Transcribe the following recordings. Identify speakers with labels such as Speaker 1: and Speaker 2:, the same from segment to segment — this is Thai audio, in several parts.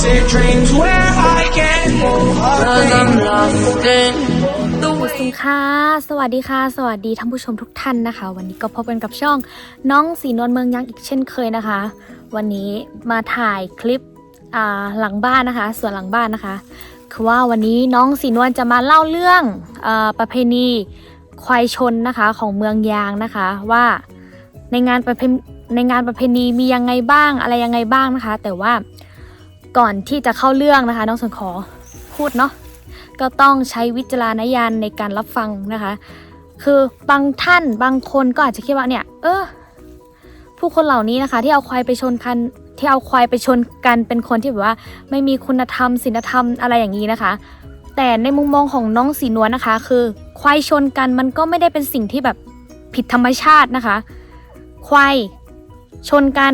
Speaker 1: lucid dreams where I can move
Speaker 2: Cause I'm lost in the
Speaker 3: สวัสดีค่ะ สวัสดีค่ะ สวัสดีท่านผู้ชมทุกท่านนะคะ วันนี้ก็พบกันกับช่อง น้องสีนวลเมืองยังอีกเช่นเคยนะคะ วันนี้มาถ่ายคลิปอ่าหลังบ้านนะคะ ส่วนหลังบ้านนะคะ คือว่าวันนี้น้องสีนวลจะมาเล่าเรื่องอาประเพณีควายชนนะคะของเมืองยางนะคะว่าในงานประเพในงานประเพณีมียังไงบ้างอะไรยังไงบ้างนะคะ แต่ว่า ก่อนที่จะเข้าเรื่องนะคะ น้องสนขอพูดเนาะก็ต้องใช้วิจารณญาณในการรับฟังนะคะ คือบางท่านบางคนก็อาจจะคิดว่าเนี่ย เออผู้คนเหล่านี้นะคะ ที่เอาควายไปชนกันที่เอาควายไปชนกันเป็นคนที่แบบว่า ไม่มีคุณธรรมศีลธรรมอะไรอย่างนี้นะคะ แต่ในมุมมองของน้องสีนวลนะคะ คือ ควายชนกันมันก็ไม่ได้เป็นสิ่งที่แบบผิดธรรมชาตินะคะ ควายชนกัน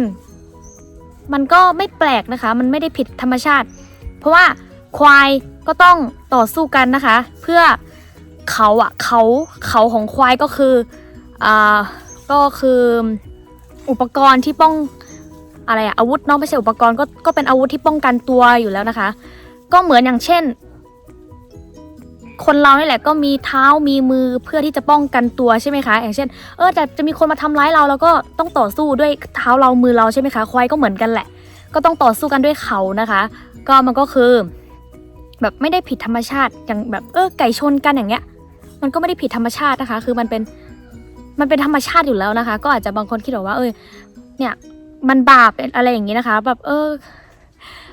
Speaker 3: มันก็ไม่แปลกนะคะ มันไม่ได้ผิดธรรมชาติ เพราะว่าควายก็ต้องต่อสู้กันนะคะ เพื่อเขาอะเขาเขาของควายก็คืออ่าก็คืออุปกรณ์ที่ป้องอะไรอะอาวุธเนาะไม่ใช่อุปกรณ์ก็ก็เป็นอาวุธที่ป้องกันตัวอยู่แล้วนะคะ ก็เหมือนอย่างเช่น คนเรานี่แหละก็มีเท้ามีมือเพื่อที่จะป้องกันตัวใช่ไหมคะ อย่างเช่น เออแต่จะมีคนมาทำร้ายเราแล้วก็ต้องต่อสู้ด้วยเท้าเรามือเราใช่ไหมคะ ควายก็เหมือนกันแหละ ก็ต้องต่อสู้กันด้วยเขานะคะ ก็มันก็คือ แบบไม่ได้ผิดธรรมชาติอย่างแบบเออไก่ชนกันอย่างเงี้ย มันก็ไม่ได้ผิดธรรมชาตินะคะ คือมันเป็นมันเป็นธรรมชาติอยู่แล้วนะคะ ก็อาจจะบางคนคิดว่าเออเนี่ยมันบาปอะไรอย่างนี้นะคะ แบบเออ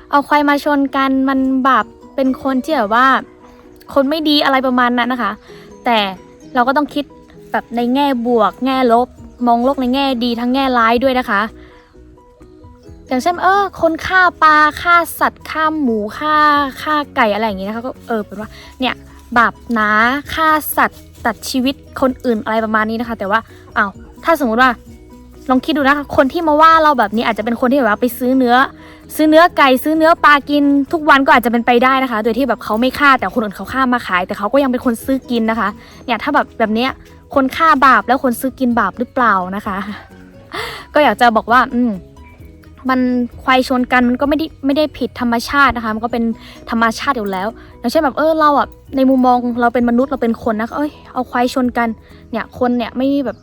Speaker 3: เอาควายมาชนกันมันบาปเป็นคนที่แบบว่า คนไม่ดีอะไรประมาณนั้นนะคะ แต่เราก็ต้องคิดแบบในแง่บวก แง่ลบ มองโลกในแง่ดีทั้งแง่ร้ายด้วยนะคะ อย่างเช่นเออคนฆ่าปลาฆ่าสัตว์ฆ่าหมูฆ่าฆ่าไก่อะไรอย่างงี้นะคะก็เออเป็นว่าเนี่ยบาปหนาฆ่าสัตว์ตัดชีวิตคนอื่นอะไรประมาณนี้นะคะ แต่ว่าเอา้าวถ้าสมมุติว่า ลองคิดดูนะคะคนที่มาว่าเราแบบนี้อาจจะเป็นคนที่แบบว่าไปซื้อเนื้อ ซื้อเนื้อไก่ซื้อเนื้อปลากิน ทุกวันก็อาจจะเป็นไปได้นะคะ โดยที่แบบเขาไม่ฆ่าแต่คนอื่นเขาฆ่ามาขาย แต่เขาก็ยังเป็นคนซื้อกินนะคะเนี่ยถ้าแบบแบบเนี้ยคนฆ่าบาปแล้วคนซื้อกินบาปหรือเปล่านะคะ ก็อยากจะบอกว่า อืมมันควายชนกันมันก็ไม่ได้ไม่ได้ผิดธรรมชาตินะคะ มันก็เป็นธรรมชาติอยู่แล้วอย่างเช่นแบบเออเราอะในมุมมองเราเป็นมนุษย์เราเป็นคนนะเอ้ยเอาควายชนกัน เนี่ยคนเนี่ยไม่แบบ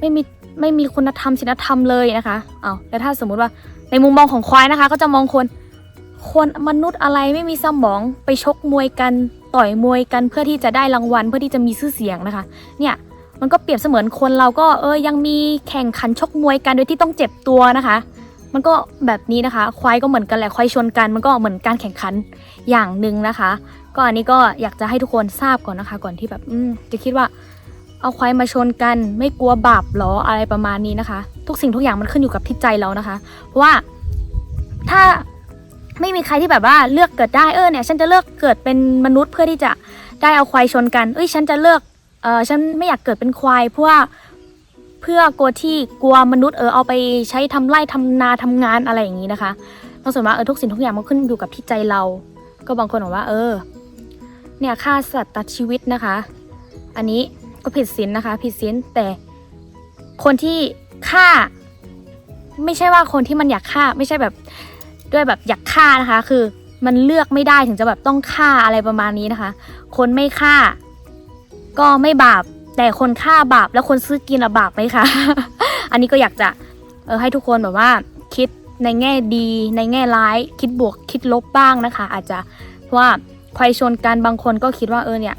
Speaker 3: ไม่มี ไม่มีคุณธรรมศีลธรรมเลยนะคะเอาแล้วถ้าสมมุติว่าในมุมมองของควายนะคะ ก็จะมองคนคนมนุษย์อะไรไม่มีสมองไปชกมวยกันต่อยมวยกันเพื่อที่จะได้รางวัลเพื่อที่จะมีชื่อเสียงนะคะ เนี่ยมันก็เปรียบเสมือนคนเราก็เออยังมีแข่งขันชกมวยกันโดยที่ต้องเจ็บตัวนะคะ มันก็แบบนี้นะคะ ควายก็เหมือนกันแหละควายชนกันมันก็เหมือนการแข่งขันอย่างหนึ่งนะคะ ก็อันนี้ก็อยากจะให้ทุกคนทราบก่อนนะคะ ก่อนที่แบบอืจะคิดว่า เอาควายมาชนกัน ไม่กลัวบาปหรออะไรประมาณนี้นะคะ ทุกสิ่งทุกอย่างมันขึ้นอยู่กับที่ใจเรานะคะ เพราะว่าถ้าไม่มีใครที่แบบว่าเลือกเกิดได้เออเนี่ย ฉันจะเลือกเกิดเป็นมนุษย์เพื่อที่จะได้เอาควายชนกัน เอ้ยฉันจะเลือกเออฉันไม่อยากเกิดเป็นควายเพราะว่าเพื่อกลัวที่กลัวมนุษย์เออเอาไปใช้ทำไร่ทำนาทำงานอะไรอย่างนี้นะคะต้องส่วนว่าเออทุกสิ่งทุกอย่างมันขึ้นอยู่กับที่ใจเรา ก็บางคนบอกว่า เออ เนี่ยฆ่าสัตว์ตัดชีวิตนะคะ อันนี้ ก็ผิดศีลนะคะ ผิดศีลแต่คนที่ฆ่า ไม่ใช่ว่าคนที่มันอยากฆ่า ไม่ใช่แบบด้วยแบบอยากฆ่านะคะ คือมันเลือกไม่ได้ถึงจะแบบต้องฆ่าอะไรประมาณนี้นะคะ คนไม่ฆ่า ก็ไม่บาป แต่คนฆ่าบาปแล้วคนซื้อกินอะบาปไหมคะ อันนี้ก็อยากจะเออให้ทุกคนแบบว่า คิดในแง่ดี ในแง่ร้าย คิดบวกคิดลบบ้างนะคะ อาจจะเพราะว่าควายชนกันบางคนก็คิดว่าเออเนี่ย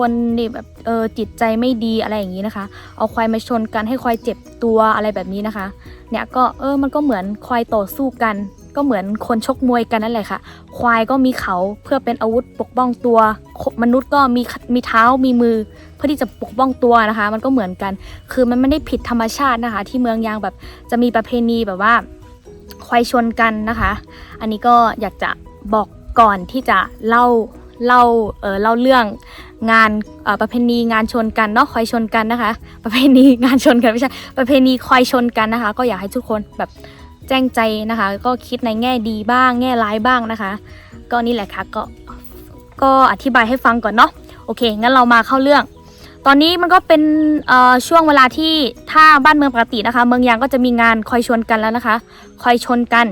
Speaker 3: คนนี่แบบเออจิตใจไม่ดีอะไรอย่างนี้นะคะ เอาควายมาชนกันให้ควายเจ็บตัวอะไรแบบนี้นะคะ เนี่ยก็เออมันก็เหมือนควายต่อสู้กัน ก็เหมือนคนชกมวยกันนั่นแหละค่ะ ควายก็มีเขาเพื่อเป็นอาวุธปกป้องตัว มนุษย์ก็มีมีเท้ามีมือ เพื่อที่จะปกป้องตัวนะคะ มันก็เหมือนกัน คือมันไม่ได้ผิดธรรมชาตินะคะ ที่เมืองยางแบบจะมีประเพณีแบบว่า ควายชนกันนะคะ อันนี้ก็อยากจะบอกก่อนที่จะเล่า เล่าเออเล่าเรื่องงานเออประเพณีงานชนกันเนาะควายชนกันนะคะ ประเพณีงานชนกันไม่ใช่ประเพณีควายชนกันนะคะ ก็อยากให้ทุกคนแบบแจ้งใจนะคะ ก็คิดในแง่ดีบ้าง แง่ร้ายบ้างนะคะ ก็นี่แหละค่ะก็ก็อธิบายให้ฟังก่อนเนาะโอเคงั้นเรามาเข้าเรื่อง ตอนนี้มันก็เป็นเอ่อช่วงเวลาที่ถ้าบ้านเมืองปกตินะคะ เมืองยางก็จะมีงานคอยชนกันแล้วนะคะ คอยชนกัน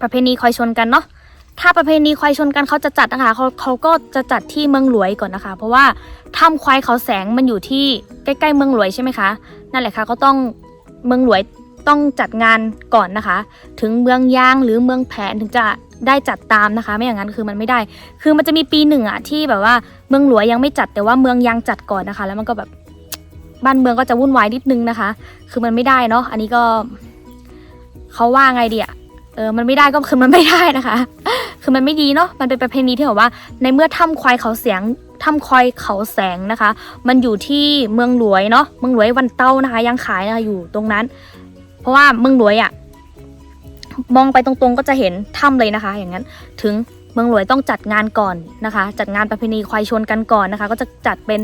Speaker 3: ประเพณีควายชนกันเนาะ ถ้าประเพณีควายชนกันเขาจะจัดนะคะเขาเขาก็จะจัดที่เมืองหลวยก่อนนะคะ เพราะว่าถ้ำควายเขาแสงมันอยู่ที่ใกล้ๆเมืองหลวยใช่ไหมคะนั่นแหละค่ะก็ต้องเมืองหลวยต้องจัดงานก่อนนะคะ ถึงเมืองยางหรือเมืองแผนถึงจะได้จัดตามนะคะ ไม่อย่างนั้นคือมันไม่ได้ คือมันจะมีปีหนึ่งอะที่แบบว่าเมืองหลวงยังไม่จัดแต่ว่าเมืองยางจัดก่อนนะคะ แล้วมันก็แบบบ้านเมืองก็จะวุ่นวายนิดนึงนะคะ คือมันไม่ได้เนาะอันนี้ก็เขาว่าไงดีอะ เออมันไม่ได้ก็คือมันไม่ได้นะคะ คือมันไม่ดีเนาะมันเป็นประเพณีที่แบบว่า ในเมื่อถ้ำควายเขาเสียงถ้ำควายเขาแสงนะคะ มันอยู่ที่เมืองหลวยเนาะเมืองหลวยวันเต้านะคะ ยังขายนะคะอยู่ตรงนั้น เพราะว่าเมืองหลวยอะมองไปตรงๆก็จะเห็นถ้ำเลยนะคะ อย่างนั้นถึงเมืองหลวยต้องจัดงานก่อนนะคะ จัดงานประเพณีควายชนกันก่อนนะคะ ก็จะจัดเป็น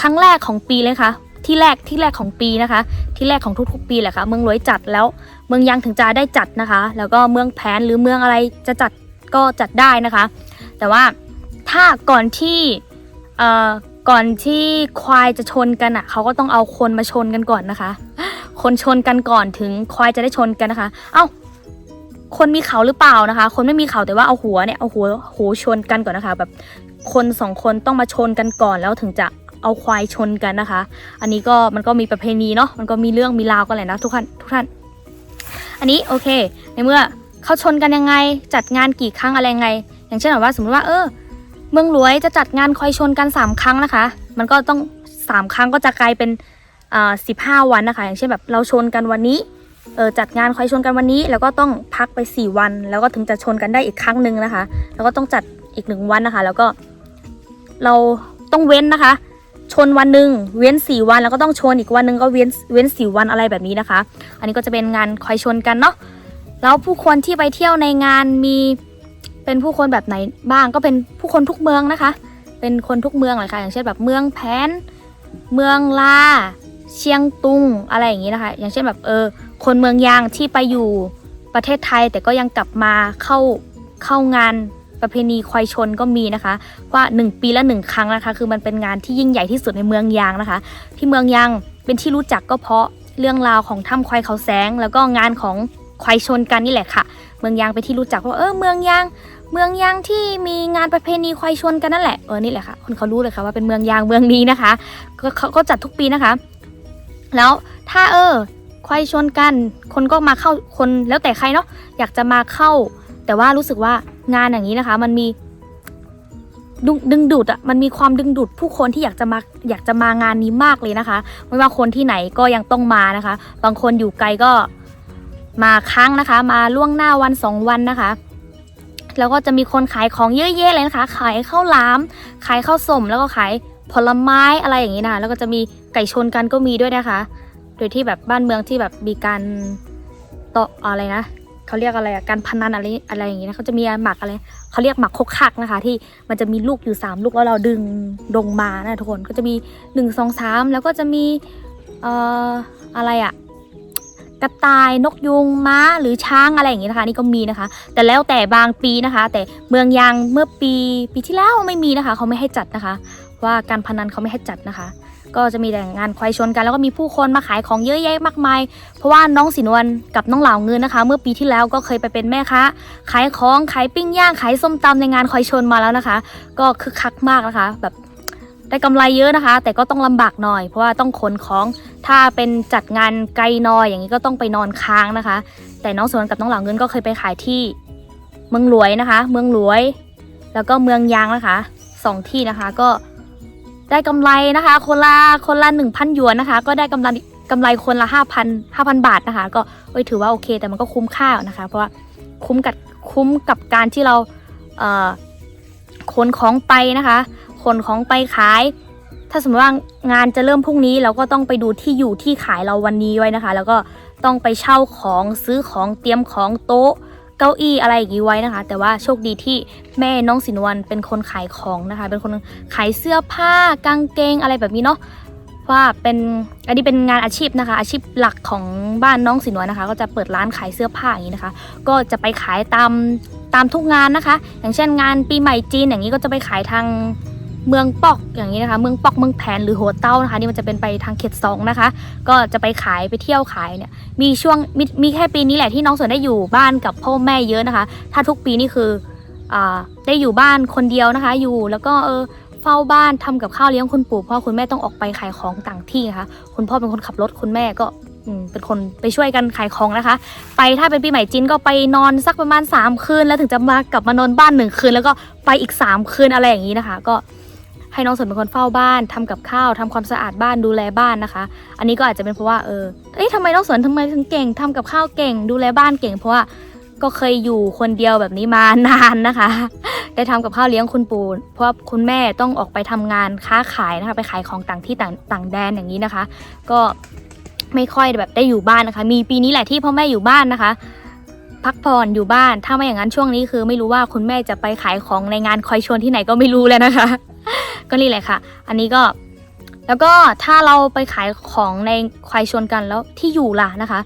Speaker 3: ครั้งแรกของปีเลยค่ะ ที่แรกที่แรกของปีนะคะ ที่แรกของทุกๆปีแหละค่ะเมืองหลวยจัดแล้ว เมืองยางถึงจะได้จัดนะคะ แล้วก็เมืองแผนหรือเมืองอะไรจะจัดก็จัดได้นะคะ แต่ว่าถ้าก่อนที่เอ่อก่อนที่ควายจะชนกันอะเขาก็ต้องเอาคนมาชนกันก่อนนะคะ คนชนกันก่อนถึงควายจะได้ชนกันนะคะ เอ้าคนมีเขาหรือเปล่านะคะ คนไม่มีเขาแต่ว่าเอาหัวเนี่ยเอาหัวหูชนกันก่อนนะคะ แบบคนสองคนต้องมาชนกันก่อนแล้วถึงจะ เอาควายชนกันนะคะ อันนี้ก็มันก็มีประเพณีเนาะมันก็มีเรื่องมีราวกันแหละนะทุกท่านทุกท่าน อันนี้โอเค ในเมื่อเขาชนกันยังไง จัดงานกี่ครั้งอะไรไง อย่างเช่นแบบว่าสมมติว่า เออ เมืองหลวยจะจัดงานควายชนกัน 3 ครั้งนะคะ มันก็ต้อง 3 ครั้งก็จะกลายเป็นอ่าสิบห้าวันนะคะ อย่างเช่นแบบเราชนกันวันนี้เออจัดงานควายชนกันวันนี้ แล้วก็ต้องพักไป 4 วัน แล้วก็ถึงจะชนกันได้อีกครั้งหนึ่งนะคะ แล้วก็ต้องจัดอีกหนึ่งวันนะคะ แล้วก็เราต้องเว้นนะคะ ชนวันหนึ่งเว้นสี่วันแล้วก็ต้องชนอีกวันหนึ่งก็เว้นเว้นสี่วันอะไรแบบนี้นะคะ อันนี้ก็จะเป็นงานคอยชนกันเนาะแล้วผู้คนที่ไปเที่ยวในงานมีเป็นผู้คนแบบไหนบ้างก็เป็นผู้คนทุกเมืองนะคะ เป็นคนทุกเมืองเลยค่ะอย่างเช่นแบบเมืองแพนเมืองลาเชียงตุงอะไรอย่างนี้นะคะ อย่างเช่นแบบเออคนเมืองยางที่ไปอยู่ประเทศไทยแต่ก็ยังกลับมาเข้าเข้างาน ประเพณีควายชนก็มีนะคะ ว่า 1 ปีละหนึ่งครั้งนะคะ คือมันเป็นงานที่ยิ่งใหญ่ที่สุดในเมืองยางนะคะ ที่เมืองยางเป็นที่รู้จักก็เพราะเรื่องราวของถ้ำควายเขาแสง แล้วก็งานของควายชนกันนี่แหละค่ะ เมืองยางเป็นที่รู้จักว่าเออเมืองยาง เมืองยางที่มีงานประเพณีควายชนกันนั่นแหละเออนี่แหละค่ะคนเขารู้เลยค่ะว่าเป็นเมืองยางเมืองนี้นะคะก็เขาก็จัดทุกปีนะคะ แล้วถ้าเออควายชนกัน คนก็มาเข้าคนแล้วแต่ใครเนาะอยากจะมาเข้า แต่ว่ารู้สึกว่างานอย่างนี้นะคะ มันมีดึงดึงดูดอะมันมีความดึงดูดผู้คนที่อยากจะมาอยากจะมางานนี้มากเลยนะคะ ไม่ว่าคนที่ไหนก็ยังต้องมานะคะ บางคนอยู่ไกลก็มาค้างนะคะ มาล่วงหน้าวันสองวันนะคะ แล้วก็จะมีคนขายของเยอะแยะเลยนะคะ ขายข้าวหลาม ขายข้าวส้มแล้วก็ขายผลไม้อะไรอย่างนี้นะคะแล้วก็จะมีไก่ชนกันก็มีด้วยนะคะ โดยที่แบบบ้านเมืองที่แบบมีการต่ออะไรนะ เขาเรียกอะไรอะการพนันอะไรอะไรอย่างงี้นะเขาจะมีหมักอะไรเขาเรียกหมักคกคักนะคะ ที่มันจะมีลูกอยู่สามลูกแล้วเราดึงลงมานะทุกคนก็จะมีหนึ่งสองสามแล้วก็จะมีเอ่ออะไรอะกระต่ายนกยุงม้าหรือช้างอะไรอย่างงี้นะคะ นี่ก็มีนะคะ แต่แล้วแต่บางปีนะคะ แต่เมืองยางเมื่อปีปีที่แล้วไม่มีนะคะ เขาไม่ให้จัดนะคะ ว่าการพนันเขาไม่ให้จัดนะคะ ก็จะมีแต่งานควายชนกัน แล้วก็มีผู้คนมาขายของเยอะแยะมากมาย เพราะว่าน้องสินวลกับน้องเหล่าเงินนะคะ เมื่อปีที่แล้วก็เคยไปเป็นแม่ค้าขายของขายปิ้งย่างขายส้มตำในงานควายชนมาแล้วนะคะ ก็คึกคักมากนะคะ แบบได้กำไรเยอะนะคะ แต่ก็ต้องลำบากหน่อย เพราะว่าต้องขนของถ้าเป็นจัดงานไกลนอยอย่างนี้ก็ต้องไปนอนค้างนะคะ แต่น้องสนวลกับน้องเหล่าเงินก็เคยไปขายที่เมืองหลวยนะคะ เมืองหลวย แล้วก็เมืองยางนะคะสองที่นะคะก็ ได้กำไรนะคะ คนละคนละหนึ่งพันหยวนนะคะ ก็ได้กำไรกำไรคนละห้าพันห้าพันบาทนะคะ ก็เอ้ยถือว่าโอเค แต่มันก็คุ้มค่านะคะ เพราะว่าคุ้มกับคุ้มกับการที่เราเอ่อขนของไปนะคะขนของไปขาย ถ้าสมมติว่างานจะเริ่มพรุ่งนี้เราก็ต้องไปดูที่อยู่ที่ขายเราวันนี้ไว้นะคะ แล้วก็ต้องไปเช่าของซื้อของเตรียมของโต๊ะ เก้าอี้อะไรอย่างนี้ไว้นะคะ แต่ว่าโชคดีที่แม่น้องสินวันเป็นคนขายของนะคะ เป็นคนขายเสื้อผ้ากางเกงอะไรแบบนี้เนาะว่าเป็นอันนี้เป็นงานอาชีพนะคะ อาชีพหลักของบ้านน้องสินวันนะคะ ก็จะเปิดร้านขายเสื้อผ้าอย่างนี้นะคะ ก็จะไปขายตามตามทุกงานนะคะ อย่างเช่นงานปีใหม่จีนอย่างนี้ก็จะไปขายทาง เมืองปอกอย่างนี้นะคะ เมืองปอกเมืองแผนหรือหัวเต้านะคะนี่มันจะเป็นไปทางเขตสองนะคะ ก็จะไปขายไปเที่ยวขายเนี่ยมีช่วงมมีแค่ปีนี้แหละที่น้องสวนได้อยู่บ้านกับพ่อแม่เยอะนะคะ ถ้าทุกปีนี่คืออได้อยู่บ้านคนเดียวนะคะ อยู่แล้วก็เออเฝ้าบ้านทำกับข้าวเลี้ยงคุณปู่พราะคุณแม่ต้องออกไปขายของต่างที่นะคะคุณพ่อเป็นคนขับรถคุณแม่ก็เป็นคนไปช่วยกันขายของนะคะ ไปถ้าเป็นปีใหม่จีนก็ไปนอนสักประมาณ 3 คืน แล้วถึงจะมากลับมานอนบ้านหนึ่งคืน แล้วก็ไปอีก 3 คืนอะไรอย่างนี้นะคะ ก็ ให้น้องสนเป็นคนเฝ้าบ้านทำกับข้าวทำความสะอาดบ้านดูแลบ้านนะคะ อันนี้ก็อาจจะเป็นเพราะว่าเออเอ้ยทำไมน้องสนทำไมถึงเก่งทำกับข้าวเก่ง ดูแลบ้านเก่ง เพราะว่าก็เคยอยู่คนเดียวแบบนี้มานานนะคะ ได้ทำกับข้าวเลี้ยงคุณปู่เพราะคุณแม่ต้องออกไปทำงานค้าขายนะคะ ไปขายของต่างที่ต่างต่างแดนอย่างนี้นะคะ ก็ไม่ค่อยแบบได้อยู่บ้านนะคะ มีปีนี้แหละที่พ่อแม่อยู่บ้านนะคะ พักผ่อนอยู่บ้าน ถ้าไม่อย่างนั้นช่วงนี้คือ ไม่รู้ว่าคุณแม่จะไปขายของในงานคอยชวนที่ไหนก็ไม่รู้แล้วนะคะ ก็นี่แหละค่ะ อันนี้ก็แล้วก็ถ้าเราไปขายของในควายชนกันแล้วที่อยู่ล่ะนะคะ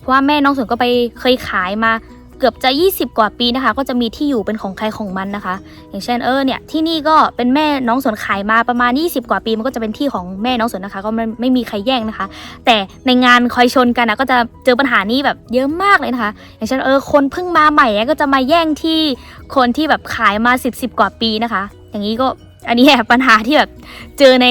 Speaker 3: เพราะว่าแม่น้องสนก็ไปเคยขายมาเกือบจะ 20 กว่าปีนะคะ ก็จะมีที่อยู่เป็นของใครของมันนะคะ อย่างเช่นเออเนี่ยที่นี่ก็เป็นแม่น้องสนขายมาประมาณ 20 กว่าปีมันก็จะเป็นที่ของแม่น้องสนนะคะ ก็ไม่ไม่มีใครแย่งนะคะ แต่ในงานคอยชนกันนะก็จะเจอปัญหานี้แบบเยอะมากเลยนะคะ อย่างเช่นเออคนเพิ่งมาใหม่ก็จะมาแย่งที่คนที่แบบขายมา 10 10กว่าปีนะคะ อย่างนี้ก็ อันนี้แอบปัญหาที่แบบเจอใน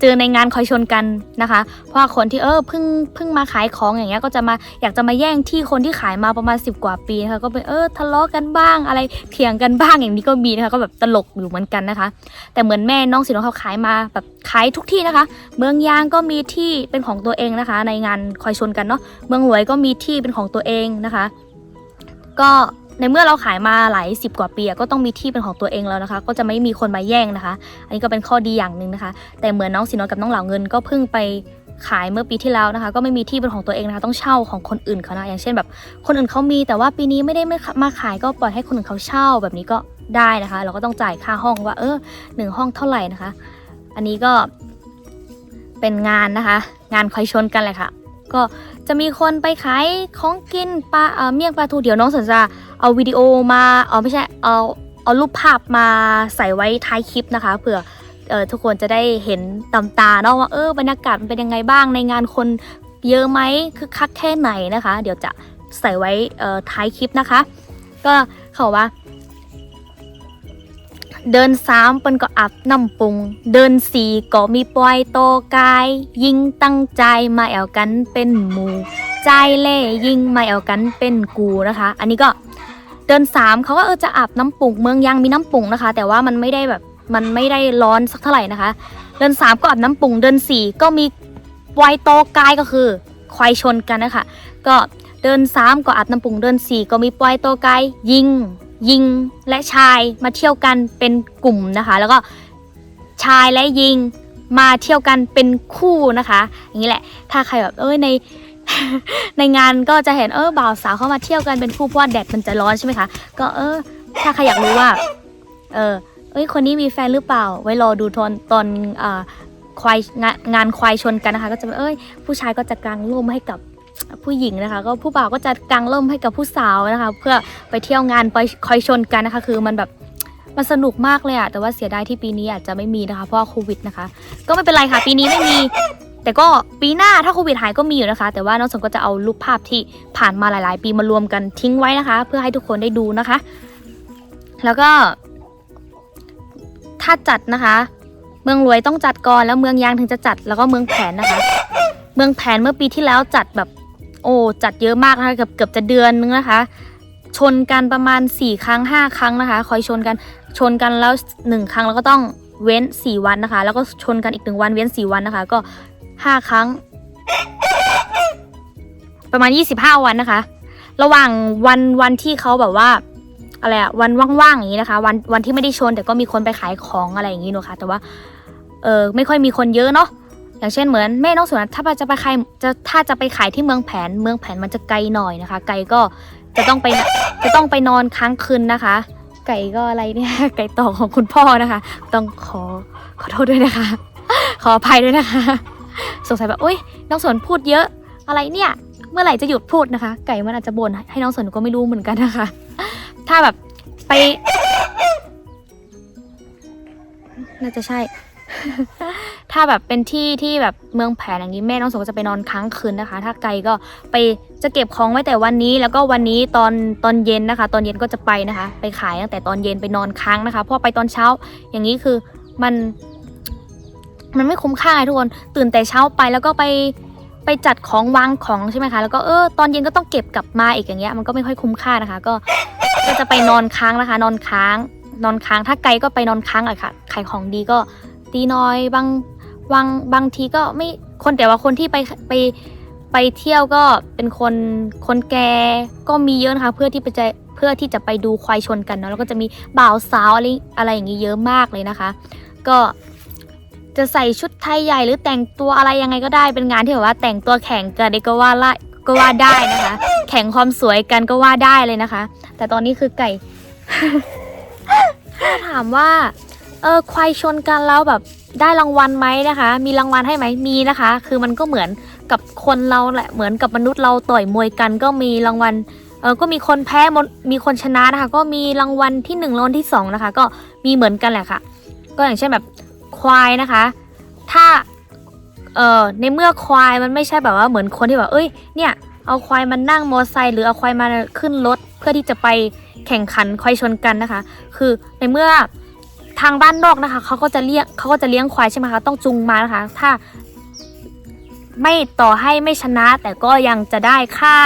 Speaker 3: เจอในงานคอยชนกันนะคะ เพราะคนที่เออเพิ่งเพิ่งมาขายของอย่างเงี้ยก็จะมาอยากจะมาแย่งที่คนที่ขายมาประมาณ 10 กว่าปีนะคะก็เป็นเออทะเลาะกันบ้างอะไรเถียงกันบ้างอย่างนี้ก็มีนะคะก็แบบตลกอยู่เหมือนกันนะคะ แต่เหมือนแม่น้องสินของเขาขายมาแบบขายทุกที่นะคะ เมืองยางก็มีที่เป็นของตัวเองนะคะ ในงานคอยชนกันเนาะเมืองหลวยก็มีที่เป็นของตัวเองนะคะ ก็ ในเมื่อเราขายมาหลายสิบกว่าปีก็ต้องมีที่เป็นของตัวเองแล้วนะคะ ก็จะไม่มีคนมาแย่งนะคะ อันนี้ก็เป็นข้อดีอย่างหนึ่งนะคะ แต่เหมือนน้องสินนกับน้องเหล่าเงินก็เพิ่งไปขายเมื่อปีที่แล้วนะคะ ก็ไม่มีที่เป็นของตัวเองนะคะ ต้องเช่าของคนอื่นเขานะอย่างเช่นแบบ คนอื่นเขามี แต่ว่าปีนี้ไม่ได้ไม่มาขายก็ปล่อยให้คนอื่นเขาเช่าแบบนี้ก็ได้นะคะ เราก็ต้องจ่ายค่าห้องว่า เออหนึ่งห้องเท่าไหร่นะคะ อันนี้ก็เป็นงานนะคะ งานคอยชนกันเลยค่ะ ก็ จะมีคนไปขายของกินปลาเอ่อเมี่ยงปลาทูเดี๋ยวน้องสนจะเอาวิดีโอมาเอาไม่ใช่เอาเอารูปภาพมาใส่ไว้ท้ายคลิปนะคะเผื่อเออทุกคนจะได้เห็นตำตาเนาะว่าเออบรรยากาศมันเป็นยังไงบ้างในงานคนเยอะไหมคือคักแค่ไหนนะคะ เดี๋ยวจะใส่ไว้เออท้ายคลิปนะคะ ก็เขาว่า เดินสามเปิ้นก็อับน้ำปุง เดินสี่ก็มีปล่อยโตกาย ยิงตั้งใจมาแอวกันเป็นหมู่ใจเล่ยิงมาแอวกันเป็นกูนะคะ อันนี้ก็เดินสามเขาก็เออจะอาบน้ำปุงเมืองยังมีน้ำปุงนะคะ แต่ว่ามันไม่ได้แบบมันไม่ได้ร้อนสักเท่าไหร่นะคะ เดินสามก็อาบน้ำปุงเดินสี่ก็มีปล่อยโตกายก็คือควายชนกันนะคะก็เดินสามก็อาบน้ำปุงเดินสี่ก็มีปล่อยโตกายยิง ยิงและชายมาเที่ยวกันเป็นกลุ่มนะคะ แล้วก็ชายและยิงมาเที่ยวกันเป็นคู่นะคะ อย่างนี้แหละ ถ้าใครแบบเอ้ยในในงานก็จะเห็นเออบ่าวสาวเข้ามาเที่ยวกันเป็นคู่เพราะว่าแดดมันจะร้อนใช่ไหมคะ ก็เออ ถ้าใครอยากรู้ว่า เออเอ้ยคนนี้มีแฟนหรือเปล่า ไว้รอดูตอนตอนอ่าควายงานงานควายชนกันนะคะ ก็จะเป็นเอ้ยผู้ชายก็จะกางร่มให้กับ ผู้หญิงนะคะ ก็ผู้บ่าวก็จะกางร่มให้กับผู้สาวนะคะ เพื่อไปเที่ยวงานไปคอยชนกันนะคะ คือมันแบบมันสนุกมากเลยอะแต่ว่าเสียดายที่ปีนี้อาจจะไม่มีนะคะ เพราะว่าโควิดนะคะ ก็ไม่เป็นไรค่ะ ปีนี้ไม่มี แต่ก็ปีหน้าถ้าโควิดหายก็มีอยู่นะคะ แต่ว่าน้องสนก็จะเอารูปภาพที่ผ่านมาหลาย ๆ ปีมารวมกันทิ้งไว้นะคะ เพื่อให้ทุกคนได้ดูนะคะ แล้วก็ ถ้าจัดนะคะ เมืองรวยต้องจัดก่อนแล้วเมืองยางถึงจะจัด แล้วก็เมืองแผนนะคะ เมืองแผนเมื่อปีที่แล้วจัดแบบ โอ้จัดเยอะมากนะคะเกือบเกือบจะเดือนนึงนะคะ ชนกันประมาณ 4 ครั้ง 5 ครั้งนะคะ คอยชนกันชนกันแล้ว 1 ครั้งแล้วก็ต้องเว้น 4 วันนะคะ แล้วก็ชนกันอีกหนึ่งวันเว้น 4 วันนะคะ ก็ 5 ครั้ง ประมาณ 25 วันนะคะ ระหว่างวันวันที่เขาแบบว่าอะไรอะวันว่างๆอย่างนี้นะคะ วันวันที่ไม่ได้ชนแต่ก็มีคนไปขายของอะไรอย่างนี้เนอะค่ะแต่ว่าเออไม่ค่อยมีคนเยอะเนาะ อย่างเช่นเหมือนแม่น้องสวนถ้าจะไปขายจะถ้าจะไปขายที่เมืองแผน เมืองแผนมันจะไกลหน่อยนะคะ ไกลก็จะต้องไปจะต้องไปนอนค้างคืนนะคะ ไก่ก็อะไรเนี่ยไก่ต่อของคุณพ่อนะคะ ต้องขอขอโทษด้วยนะคะ ขออภัยด้วยนะคะ สงสัยแบบอุ้ยน้องสวนพูดเยอะอะไรเนี่ย เมื่อไหร่จะหยุดพูดนะคะ ไก่มันอาจจะบ่นให้น้องสวนก็ไม่รู้เหมือนกันนะคะ ถ้าแบบไป น่าจะใช่ ถ้าแบบเป็นที่ที่แบบเมืองแผนอย่างนี้แม่น้องสมก็จะไปนอนค้างคืนนะคะ ถ้าไกลก็ไปจะเก็บของไว้แต่วันนี้แล้วก็วันนี้ตอนตอนเย็นนะคะ ตอนเย็นก็จะไปนะคะ ไปขายตั้งแต่ตอนเย็นไปนอนค้างนะคะเพราะไปตอนเช้าอย่างนี้คือมันมันไม่คุ้มค่าทุกคนตื่นแต่เช้าไปแล้วก็ไปไปจัดของวางของใช่ไหมคะ แล้วก็เออตอนเย็นก็ต้องเก็บกลับมาอีกอย่างเงี้ยมันก็ไม่ค่อยคุ้มค่านะคะ ก็ก็จะไปนอนค้างนะคะ นอนค้าง นอนค้างถ้าไกลก็ไปนอนค้างอะค่ะขายของดีก็ ตีน้อยบางบางบางทีก็ไม่คนแต่ว่าคนที่ไปไปไปเที่ยวก็เป็นคนคนแก่ก็มีเยอะนะคะเพื่อที่ไปจะเพื่อที่จะไปดูควายชนกันเนาะแล้วก็จะมีบ่าวสาวอะไรอะไรอย่างนี้เยอะมากเลยนะคะ ก็จะใส่ชุดไทยใหญ่หรือแต่งตัวอะไรยังไงก็ได้เป็นงานที่แบบว่าแต่งตัวแข่งกันได้ก็ว่าละก็ว่าได้นะคะ แข่งความสวยกันก็ว่าได้เลยนะคะ แต่ตอนนี้คือไก่ ถ้าถามว่า เออควายชนกันแล้วแบบได้รางวัลไหมนะคะ มีรางวัลให้ไหมมีนะคะ คือมันก็เหมือนกับคนเราแหละเหมือนกับมนุษย์เราต่อยมวยกันก็มีรางวัลเออก็มีคนแพ้มีคนชนะนะคะ ก็มีรางวัลที่หนึ่งรางวัลที่สองนะคะ ก็มีเหมือนกันแหละค่ะ ก็อย่างเช่นแบบควายนะคะ ถ้าเออในเมื่อควายมันไม่ใช่แบบว่าเหมือนคนที่แบบเอ้ยเนี่ยเอาควายมานั่งมอไซค์หรือเอาควายมาขึ้นรถเพื่อที่จะไปแข่งขันควายชนกันนะคะ คือในเมื่อ ทางบ้านนอกนะคะเขาก็จะเลี้ยงเขาก็จะเลี้ยงควายใช่ไหมคะต้องจูงมานะคะ ถ้าไม่ต่อให้ไม่ชนะ แต่ก็ยังจะได้ค่า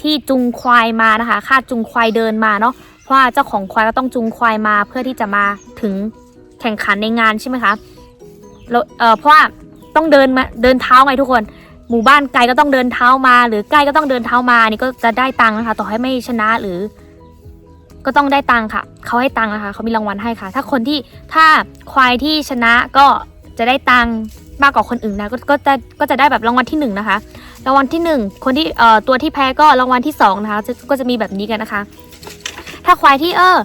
Speaker 3: ที่จูงควายมานะคะ ค่าจูงควายเดินมาเนาะเพราะว่าเจ้าของควายก็ต้องจูงควายมาเพื่อที่จะมาถึงแข่งขันในงานใช่ไหมคะแล้วเออเพราะว่าต้องเดินมาเดินเท้าไงทุกคน หมู่บ้านไกลก็ต้องเดินเท้ามา หรือใกล้ก็ต้องเดินเท้ามานี่ก็จะได้ตังค์นะคะ ต่อให้ไม่ชนะหรือ ก็ต้องได้ตังค่ะ เขาให้ตังนะคะ เขามีรางวัลให้ค่ะ ถ้าคนที่ถ้าควายที่ชนะก็จะได้ตังมากกว่าคนอื่นนะก็ก็จะก็จะได้แบบรางวัลที่หนึ่งนะคะ รางวัลที่หนึ่งคนที่เอ่อตัวที่แพ้ก็รางวัลที่สองนะคะก็จะมีแบบนี้กันนะคะ ถ้าควายที่เออ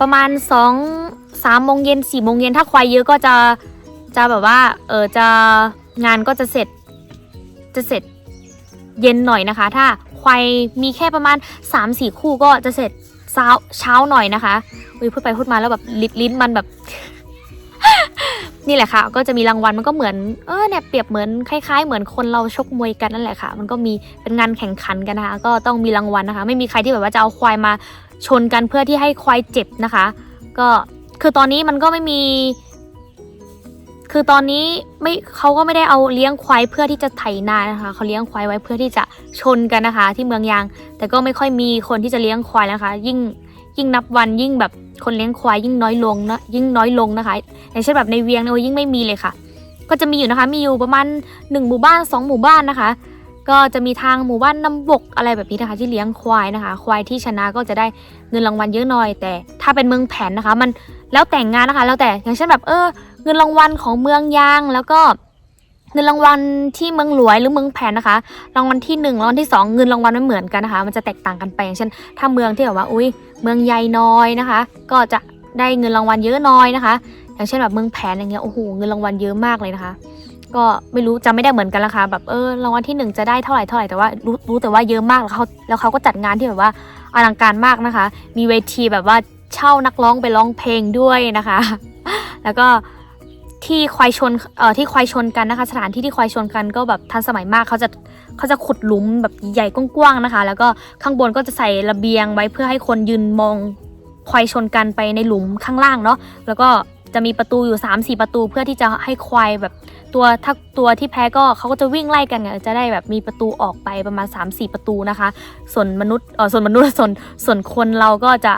Speaker 3: ประมาณสองสามโมงเย็นสี่โมงเย็นถ้าควายเยอะก็จะจะแบบว่าเออจะงานก็จะเสร็จจะเสร็จเย็นหน่อยนะคะ ถ้าควายมีแค่ประมาณ3ามสี่คู่ก็จะเสร็จ ช้าเช้าหน่อยนะคะอุ้ยพูดไปพูดมาแล้วแบบลิลิ้นมันแบบ นี่แหละค่ะ ก็จะมีรางวัลมันก็เหมือนเออเนี่ยเปรียบเหมือนคล้ายๆ เหมือนคนเราชกมวยกันนั่นแหละค่ะ มันก็มีเป็นงานแข่งขันกันนะคะ ก็ต้องมีรางวัลนะคะ ไม่มีใครที่แบบว่าจะเอาควายมาชนกันเพื่อที่ให้ควายเจ็บนะคะ ก็คือตอนนี้มันก็ไม่มี คือตอนนี้ไม่เขาก็ไม่ได้เอาเลี้ยงควายเพื่อที่จะไถนานะคะเขาเลี้ยงควายไว้เพื่อที่จะชนกันนะคะ ที่เมืองยาง แต่ก็ไม่ค่อยมีคนที่จะเลี้ยงควายแล้วนะคะ ยิ่งยิ่งนับวันยิ่งแบบคนเลี้ยงควายยิ่งน้อยลงนะยิ่งน้อยลงนะคะอย่างเช่นแบบในเวียงเนี่ยโอ้ยยิ่งไม่มีเลยค่ะ ก็จะมีอยู่นะคะ มีอยู่ประมาณหนึ่งหมู่บ้านสองหมู่บ้านนะคะ ก็จะมีทางหมู่บ้านน้ำบกอะไรแบบนี้นะคะ ที่เลี้ยงควายนะคะ ควายที่ชนะก็จะได้เงินรางวัลเยอะหน่อย แต่ถ้าเป็นเมืองแผนนะคะ มันแล้วแต่งงานนะคะ แล้วแต่อย่างเช่นแบบเออเงินรางวัลของเมืองยางแล้วก็เงินรางวัลที่เมืองหลวงหรือเมืองแผนนะคะ รางวัลที่หนึ่งรางวัลที่สองเงินรางวัลไม่เหมือนกันนะคะ มันจะแตกต่างกันไปอย่างเช่น ถ้าเมืองที่แบบว่าอุ้ยเมืองใหญ่น้อยนะคะ ก็จะได้เงินรางวัลเยอะน้อยนะคะ อย่างเช่นแบบเมืองแผนอย่างเงี้ยโอ้โหเงินรางวัลเยอะมากเลยนะคะ ก็ไม่รู้จำไม่ได้เหมือนกันละค่ะแบบเออรางวัลที่หนึ่งจะได้เท่าไหร่เท่าไหร่แต่ว่ารู้รู้แต่ว่าเยอะมากแล้วเขาแล้วเขาก็จัดงานที่แบบว่าอลังการมากนะคะ มีเวทีแบบว่าเช่านักร้องไปร้องเพลงด้วยนะคะ แล้วก็ ที่ควายชนเอ่อที่ควายชนกันนะคะ สถานที่ที่ควายชนกันก็แบบทันสมัยมากเขาจะเขาจะขุดหลุมแบบใหญ่กว้างๆนะคะ แล้วก็ข้างบนก็จะใส่ระเบียงไว้เพื่อให้คนยืนมองควายชนกันไปในหลุมข้างล่างเนาะแล้วก็จะมีประตูอยู่ 3 4 ประตูเพื่อที่จะให้ควายแบบตัวถ้าตัวที่แพ้ก็เขาก็จะวิ่งไล่กันไงจะได้แบบมีประตูออกไปประมาณ 3-4 ประตูนะคะ ส่วนมนุษย์เออส่วนมนุษย์ส่วนส่วนคนเราก็จะ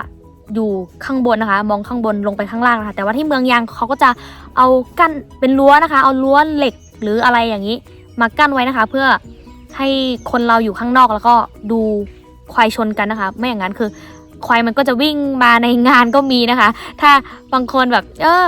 Speaker 3: อยู่ข้างบนนะคะ มองข้างบนลงไปข้างล่างนะคะ แต่ว่าที่เมืองยางเขาก็จะเอากั้นเป็นรั้วนะคะ เอารั้วเหล็กหรืออะไรอย่างนี้ มากั้นไว้นะคะ เพื่อให้คนเราอยู่ข้างนอกแล้วก็ดูควายชนกันนะคะ ไม่อย่างนั้นคือควายมันก็จะวิ่งมาในงานก็มีนะคะ ถ้าบางคนแบบ เออ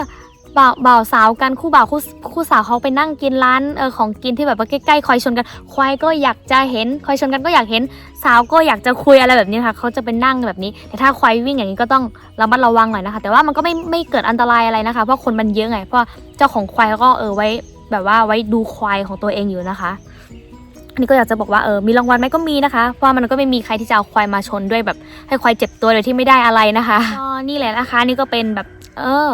Speaker 3: บ่าวบ่าวสาวกันคู่บ่าวคู่คู่สาวเขาไปนั่งกินร้านเออของกินที่แบบว่าใกล้ๆควายชนกัน ควายก็อยากจะเห็นควายชนกันก็อยากเห็น สาวก็อยากจะคุยอะไรแบบนี้นะคะเขาจะเป็นนั่งแบบนี้ แต่ถ้าควายวิ่งอย่างนี้ก็ต้องระมัดระวังหน่อยนะคะ แต่ว่ามันก็ไม่ไม่เกิดอันตรายอะไรนะคะเพราะคนมันเยอะไงเพราะเจ้าของควายก็เออไว้แบบว่าไว้ดูควายของตัวเองอยู่นะคะอันนี้ก็อยากจะบอกว่าเออมีรางวัลไหมก็มีนะคะเพราะมันก็ไม่มีใครที่จะเอาควายมาชนด้วยแบบให้ควายเจ็บตัวโดยที่ไม่ได้อะไรนะคะก็นี่แหละนะคะนี่ก็เป็นแบบ เออ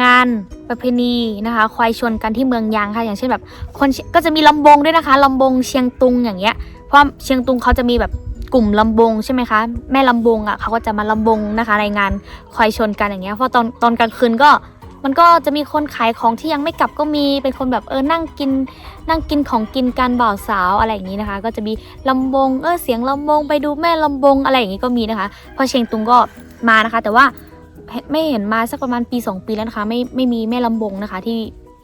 Speaker 3: งานประเพณีนะคะ ควายชนกันที่เมืองยางค่ะ อย่างเช่นแบบคนก็จะมีลำบงด้วยนะคะลำบงเชียงตุงอย่างเงี้ย เพราะเชียงตุงเขาจะมีแบบกลุ่มลำบงใช่ไหมคะ แม่ลำบงอะเขาก็จะมาลำบงนะคะในงานควายชนกันอย่างเงี้ยเพราะตอนตอนกลางคืนก็มันก็จะมีคนขายของที่ยังไม่กลับก็มีเป็นคนแบบเออนั่งกินนั่งกินของกินกันบ่าวสาวอะไรอย่างงี้นะคะ ก็จะมีลำบงเออเสียงลำบงไปดูแม่ลำบงอะไรอย่างงี้ก็มีนะคะเพราะเชียงตุงก็มานะคะ แต่ว่า ไม่เห็นมาสักประมาณปี 2 ปีแล้วนะคะ ไม่ไม่มีแม่ลำบงนะคะ ที่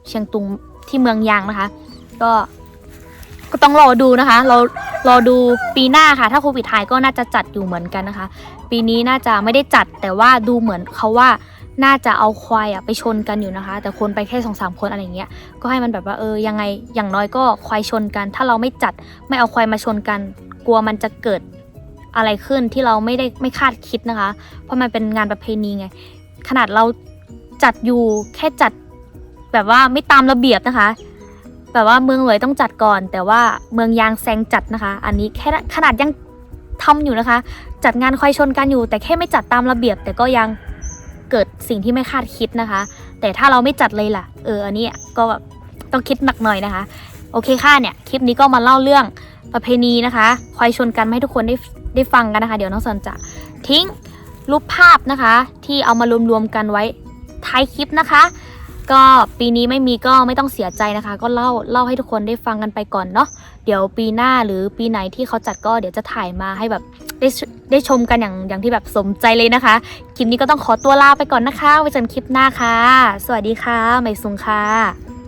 Speaker 3: เชียงตุงที่เมืองยางนะคะ ก็ก็ต้องรอดูนะคะเรารอดูปีหน้าค่ะ ถ้าโควิดหายก็น่าจะจัดอยู่เหมือนกันนะคะ ปีนี้น่าจะไม่ได้จัดแต่ว่าดูเหมือนเขาว่าน่าจะเอาควายอะไปชนกันอยู่นะคะ แต่คนไปแค่สองสามคนอะไรอย่างเงี้ยก็ให้มันแบบว่าเออยังไงอย่างน้อยก็ควายชนกัน ถ้าเราไม่จัดไม่เอาควายมาชนกัน กลัวมันจะเกิด อะไรขึ้นที่เราไม่ได้ไม่คาดคิดนะคะ เพราะมันเป็นงานประเพณีไง ขนาดเราจัดอยู่แค่จัดแบบว่าไม่ตามระเบียบนะคะ แบบว่าเมืองหลวยต้องจัดก่อน แต่ว่าเมืองยางแซงจัดนะคะ อันนี้แค่ขนาดยังทำอยู่นะคะ จัดงานควายชนกันอยู่ แต่แค่ไม่จัดตามระเบียบ แต่ก็ยังเกิดสิ่งที่ไม่คาดคิดนะคะ แต่ถ้าเราไม่จัดเลยล่ะ เอออันนี้ก็แบบต้องคิดหนักหน่อยนะคะ โอเคค่ะเนี่ยคลิปนี้ก็มาเล่าเรื่องประเพณีนะคะควายชนกันให้ทุกคนได้ ได้ฟังกันนะคะ เดี๋ยวน้องสนจะทิ้งรูปภาพนะคะ ที่เอามารวมๆกันไว้ท้ายคลิปนะคะ ก็ปีนี้ไม่มีก็ไม่ต้องเสียใจนะคะ ก็เล่าเล่าให้ทุกคนได้ฟังกันไปก่อนเนาะเดี๋ยวปีหน้าหรือปีไหนที่เขาจัดก็เดี๋ยวจะถ่ายมาให้แบบได้ได้ชมกันอย่างอย่างที่แบบสมใจเลยนะคะคลิปนี้ก็ต้องขอตัวลาไปก่อนนะคะไว้เจอกันคลิปหน้าค่ะ สวัสดีค่ะใหม่ซุงค่ะ